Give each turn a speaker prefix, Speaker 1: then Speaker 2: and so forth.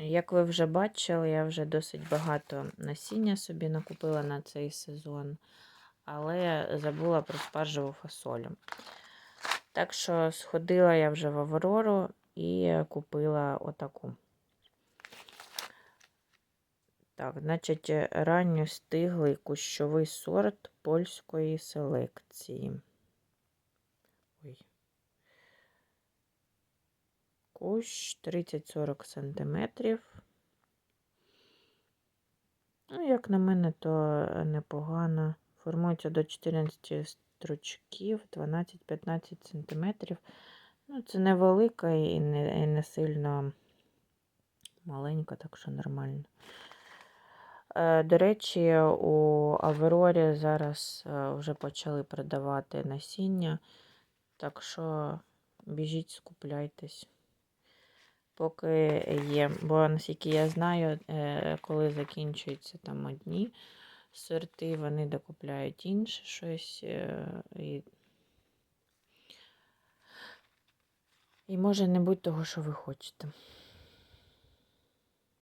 Speaker 1: Як ви вже бачили, я вже досить багато насіння собі накупила на цей сезон, але забула про спаржеву фасолю. Так що сходила я вже в Аврору і купила отаку. Так, значить, ранньостиглий кущовий сорт польської селекції. Ой. Кущ 30-40 сантиметрів. Ну, як на мене, то непогано. Формується до 14 стручків, 12-15 сантиметрів. Ну, це невелика і не, і не сильно маленька, так що нормально. Е, До речі, у Аврорі зараз е, вже почали продавати насіння, так що біжіть, скупляйтесь. Поки є, бо наскільки я знаю, е, коли закінчуються там одні сорти, вони докупляють інше щось. е, І, і може не бути того, що ви хочете.